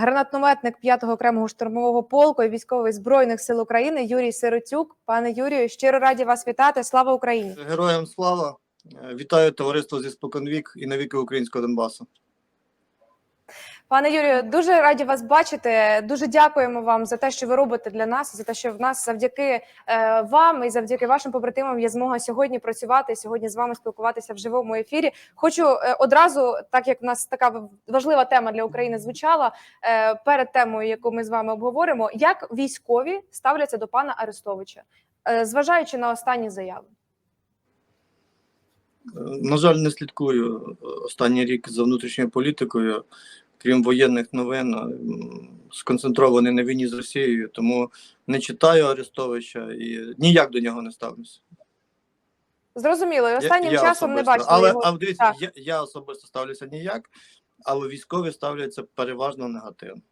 Гранатометник 5-го окремого штурмового полку і військовий збройних сил України Юрій Сиротюк. Пане Юрію, щиро раді вас вітати. Слава Україні! Героям слава! Е, Вітаю товариство зі споконвік і навіки українського Донбасу. Пане Юрію, дуже раді вас бачити. Дуже дякуємо вам за те, що ви робите для нас, за те, що в нас завдяки е, вам і завдяки вашим побратимам є змога сьогодні працювати, сьогодні з вами спілкуватися в живому ефірі. Хочу е, одразу, так як в нас така важлива тема для України звучала е, перед темою, яку ми з вами обговоримо, як військові ставляться до пана Арестовича, е, зважаючи на останні заяви. Е, На жаль, не слідкую е, останній рік за внутрішньою політикою, крім воєнних новин, сконцентрований на війні з Росією, тому не читаю Арестовича і ніяк до нього не ставлюся. Зрозуміло, і останнім я часом не особисто. бачили Але його. а дивіться, я, я особисто ставлюся ніяк, але військові ставляться переважно негативно.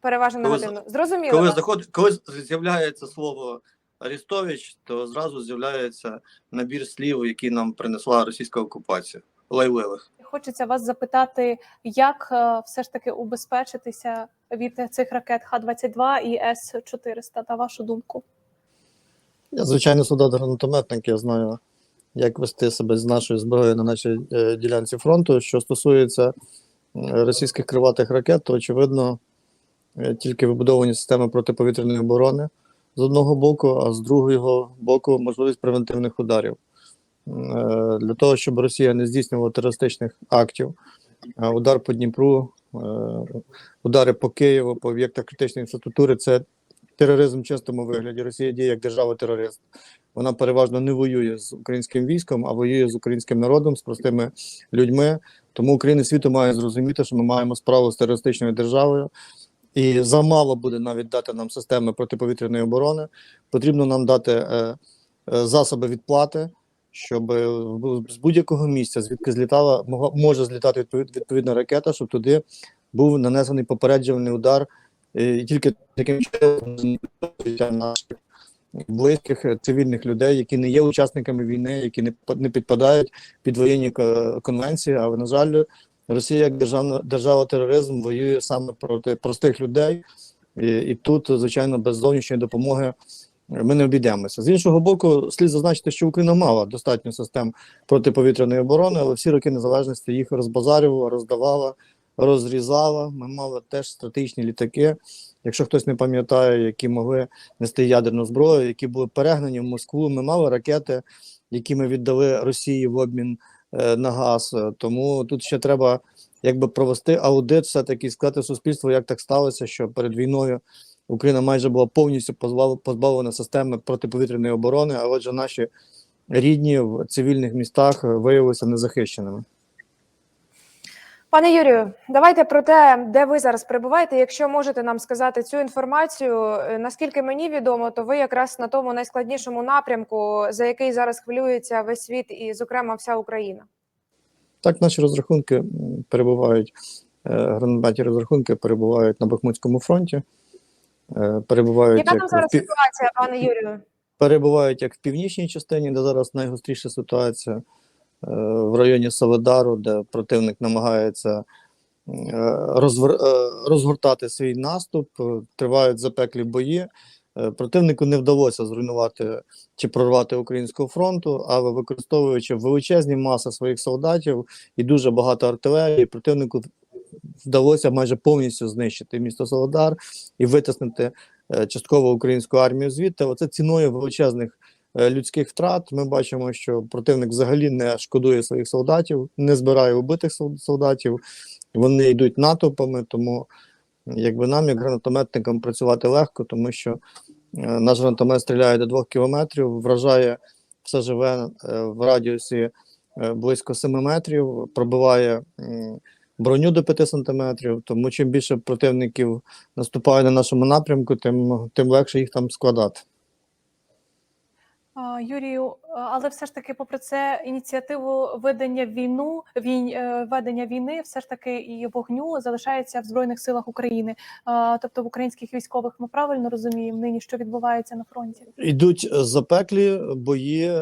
переважно коли негативно. Зрозуміло. Коли заходить, коли з'являється слово Арестович, то зразу з'являється набір слів, які нам принесла російська окупація. Лайливих. Хочеться вас запитати, як е, все ж таки убезпечитися від цих ракет Х-22 і С-400, на вашу думку? Я, звичайно, солдат-гранатометник, я знаю, як вести себе з нашою зброєю на нашій е, ділянці фронту. Що стосується е, російських криватих ракет, то очевидно тільки вибудовані системи протиповітряної оборони з одного боку, а з другого боку можливість превентивних ударів. Е, Для того, щоб Росія не здійснювала терористичних актів, е, удар по Дніпру, е, удари по Києву, по об'єктах критичної інфраструктури це тероризм в чистому вигляді. Росія діє як держава-терорист. Вона переважно не воює з українським військом, а воює з українським народом, з простими людьми. Тому Україна світу має зрозуміти, що ми маємо справу з терористичною державою. І замало буде навіть дати нам системи протиповітряної оборони. Потрібно нам дати засоби відплати, щоб е, з будь-якого місця, звідки злітала, мого- може злітати відповід, відповідна ракета, щоб туди був нанесений попереджувальний удар. Е, І тільки таким чином наших близьких е, цивільних людей, які не є учасниками війни, які не не підпадають під воєнні конвенції. Але на жаль, Росія як державна держава тероризм воює саме проти простих людей, і, і тут, звичайно, без зовнішньої допомоги. Ми не обійдемося. З іншого боку, слід зазначити, що Україна мала достатньо систем протиповітряної оборони, але всі роки незалежності їх розбазарювала, роздавала, розрізала. Ми мали теж стратегічні літаки. Якщо хтось не пам'ятає, які могли нести ядерну зброю, які були перегнані в Москву, ми мали ракети, які ми віддали Росії в обмін е, на газ. Тому тут ще треба якби провести аудит, все таки сказати суспільству, як так сталося, що перед війною Україна майже була повністю позбав- позбавлена системи протиповітряної оборони, а отже, наші рідні в цивільних містах е, виявилися незахищеними. Пане Юрію, давайте про те, де ви зараз перебуваєте. Якщо можете нам сказати цю інформацію, Е, наскільки мені відомо, то ви якраз на тому найскладнішому напрямку, за який зараз хвилюється весь світ, і, зокрема, вся Україна. Так, наші розрахунки перебувають, е, гранатометні розрахунки перебувають на Бахмутському фронті, перебувають Яка там зараз в ситуація, пане Юрію? перебувають як в північній частині, де зараз найгостріша ситуація, е, в районі Соледару, де противник намагається е, розвер... е, розгортати свій наступ, е, тривають запеклі бої. Е, Противнику не вдалося зруйнувати чи прорвати українського фронту, але використовуючи величезні маси своїх солдатів і дуже багато артилерії, противнику вдалося майже повністю знищити місто Солодар і витиснути е, частково українську армію звідти. Оце ціною величезних е, людських втрат. Ми бачимо, що противник взагалі не шкодує своїх солдатів, не збирає убитих солдатів. Вони йдуть натовпами, тому якби нам, як гранатометникам, працювати легко, тому що е, наш гранатомет стріляє до двох кілометрів, вражає все живе в радіусі близько 7 метрів, пробиває броню до 5 сантиметрів. Тому чим більше противників наступає на нашому напрямку, тим, тим легше їх там складати. Юрію, але все ж таки, попри це, ініціативу ведення війну, війн, е, ведення війни, все ж таки і вогню залишається в збройних силах України. Тобто в українських військових ми правильно розуміємо нині, що відбувається на фронті. Йдуть запеклі бої е,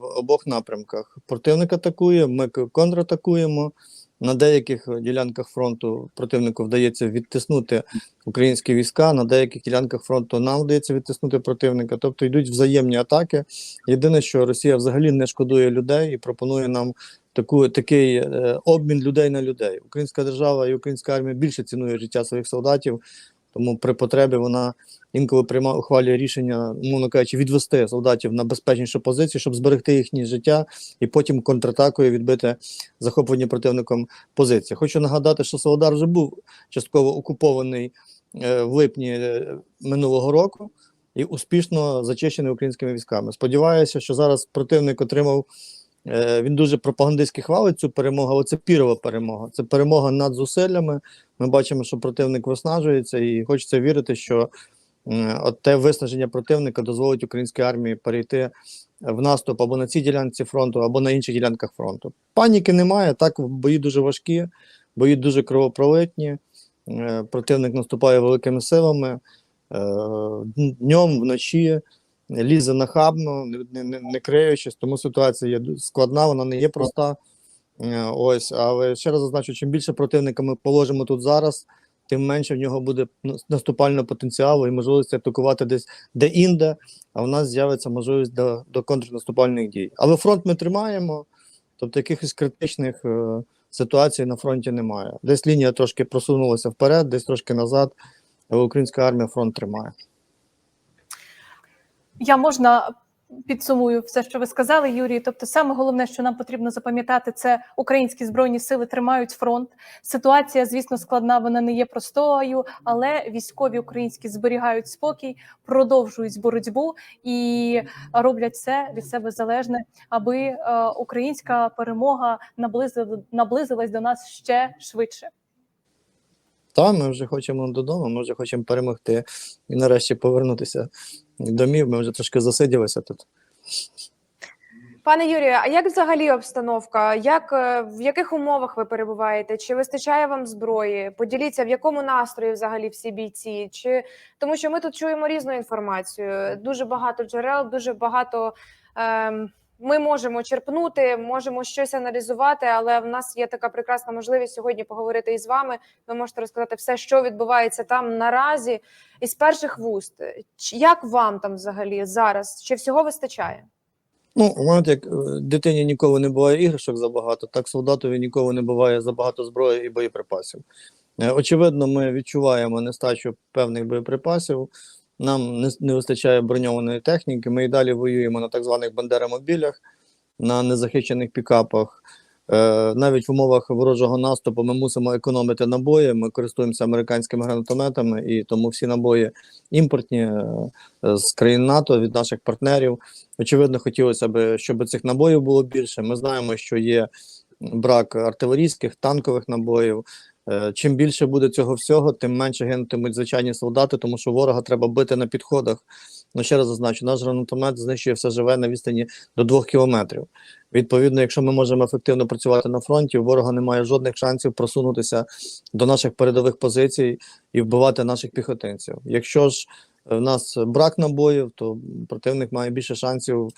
в обох напрямках. Противник атакує, ми контратакуємо. На деяких ділянках фронту противнику вдається відтиснути українські війська, на деяких ділянках фронту нам вдається відтиснути противника. Тобто йдуть взаємні атаки. Єдине, що Росія взагалі не шкодує людей і пропонує нам таку, такий е, обмін людей на людей. Українська держава і українська армія більше цінує життя своїх солдатів, тому при потребі вона інколи прийма ухвалює рішення, умовно кажучи, відвести солдатів на безпечнішу позицію, щоб зберегти їхнє життя, і потім контратакою відбити захоплені противником позиції. Хочу нагадати, що Солодар вже був частково окупований е, в липні е, минулого року і успішно зачищений українськими військами. Сподіваюся, що зараз противник отримав. Е, Він дуже пропагандистськи хвалить цю перемогу, але це пірова перемога. Це перемога над зусиллями. Ми бачимо, що противник виснажується, і хочеться вірити, що от те виснаження противника дозволить українській армії перейти в наступ або на цій ділянці фронту, або на інших ділянках фронту. Паніки немає. Так, бої дуже важкі, бої дуже кровопролитні. Е, Противник наступає великими силами е, днем, вночі, лізе нахабно, не, не, не- криючись, тому ситуація є складна, вона не є проста. Е, Ось, але ще раз зазначу, чим більше противника ми положимо тут зараз, тим менше в нього буде наступального потенціалу і можливості атакувати десь де-інде, а в нас з'явиться можливість до, до контрнаступальних дій. Але фронт ми тримаємо, тобто якихось критичних е, ситуацій на фронті немає. Десь лінія трошки просунулася вперед, десь трошки назад, але українська армія фронт тримає. Я можна підсумую все, що ви сказали, Юрій. Тобто, саме головне, що нам потрібно запам'ятати, це українські збройні сили тримають фронт. Ситуація, звісно, складна, вона не є простою, але військові українські зберігають спокій, продовжують боротьбу і роблять все від себе залежне, аби е, українська перемога наблизилась до нас ще швидше. Та ми вже хочемо додому, ми вже хочемо перемогти і нарешті повернутися домів. Ми вже трошки засиділися тут. Пане Юрію, а як взагалі обстановка? Як е, в яких умовах ви перебуваєте? Чи вистачає вам зброї? Поділіться, в якому настрої взагалі всі бійці? Чи тому, що ми тут чуємо різну інформацію? Дуже багато джерел, дуже багато. Ем... Ми можемо черпнути, можемо щось аналізувати, але в нас є така прекрасна можливість сьогодні поговорити із вами. Ви можете розказати все, що відбувається там наразі, із перших вуст. Як вам там взагалі зараз? Чи всього вистачає? Ну, знаєте, як е, дитині ніколи не буває іграшок забагато, так солдатові ніколи не буває забагато зброї і боєприпасів. Е, Очевидно, ми відчуваємо нестачу певних боєприпасів. Нам не, не вистачає броньованої техніки. Ми і далі воюємо на так званих бандеромобілях, на незахищених пікапах. Е, навіть в умовах ворожого наступу ми мусимо економити набої. Ми користуємося американськими гранатометами, і тому всі набої імпортні е, з країн НАТО від наших партнерів. Очевидно, хотілося б, щоб цих набоїв було більше. Ми знаємо, що є брак артилерійських, танкових набоїв. Е, Чим більше буде цього всього, тим менше гинутимуть звичайні солдати, тому що ворога треба бити на підходах. Ну, ще раз зазначу, наш гранатомет знищує все живе на відстані до двох кілометрів. Відповідно, якщо ми можемо ефективно працювати на фронті, у ворога немає жодних шансів просунутися до наших передових позицій і вбивати наших піхотинців. Якщо ж е, в нас брак набоїв, то противник має більше шансів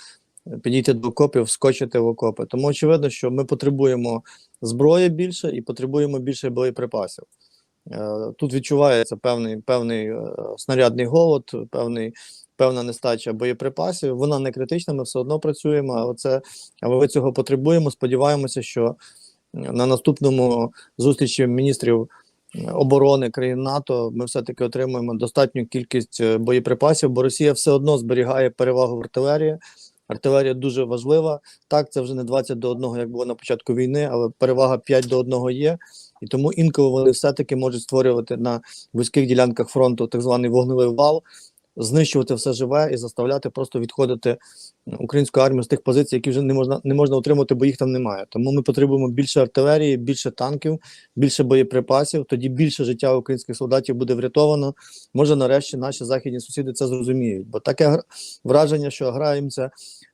підійти до окопів, вскочити в окопи. Тому очевидно, що ми потребуємо зброї більше і потребуємо більше боєприпасів. Е, Тут відчувається певний певний е, снарядний голод, певний, певна нестача боєприпасів. Вона не критична, ми все одно працюємо, але ми цього потребуємо. Сподіваємося, що на наступному зустрічі міністрів оборони країн НАТО ми все-таки отримуємо достатню кількість е, боєприпасів, бо Росія все одно зберігає перевагу в артилерії. Артилерія дуже важлива. Так, це вже не 20 до 1, як було на початку війни, але перевага 5 до 1 є. І тому інколи вони все-таки можуть створювати на вузьких ділянках фронту так званий вогневий вал, знищувати все живе і заставляти просто відходити українську армію з тих позицій, які вже не можна не можна утримати, бо їх там немає. Тому ми потребуємо більше артилерії, більше танків, більше боєприпасів. Тоді більше життя українських солдатів буде врятовано. Може, нарешті наші західні сусіди це зрозуміють. Бо таке враження, що граємося,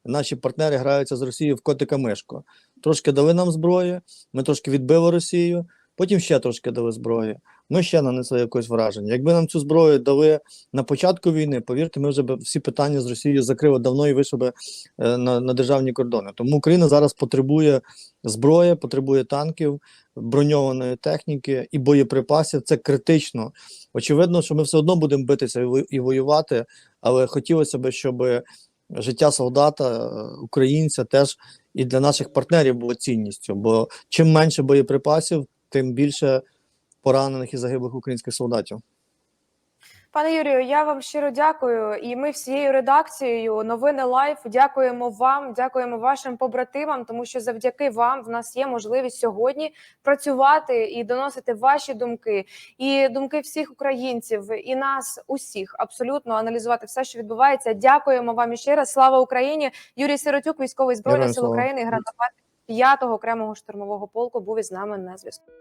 наші партнери граються з Росією в котика мишку. Трошки дали нам зброї, ми трошки відбили Росію, потім ще трошки дали зброї. ми ще нанесли якось враження. Якби нам цю зброю дали на початку війни, повірте, ми вже б всі питання з Росією закрили давно і вийшли би е, на, на державні кордони. Тому Україна зараз потребує зброї, потребує танків, броньованої техніки і боєприпасів. Це критично. Очевидно, що ми все одно будемо битися і воювати, але хотілося б, щоб життя солдата, е, українця теж і для наших партнерів було цінністю. Бо чим менше боєприпасів, тим більше поранених і загиблих українських солдатів. Пане Юрію, я вам щиро дякую. І ми всією редакцією новини Лайф дякуємо вам, дякуємо вашим побратимам, тому що завдяки вам в нас є можливість сьогодні працювати і доносити ваші думки і думки всіх українців і нас усіх абсолютно аналізувати все, що відбувається. Дякуємо вам іще раз. Слава Україні! Юрій Сиротюк, військовий збройних сил. України, гранатомет 5-го окремого штурмового полку, був із нами на зв'язку.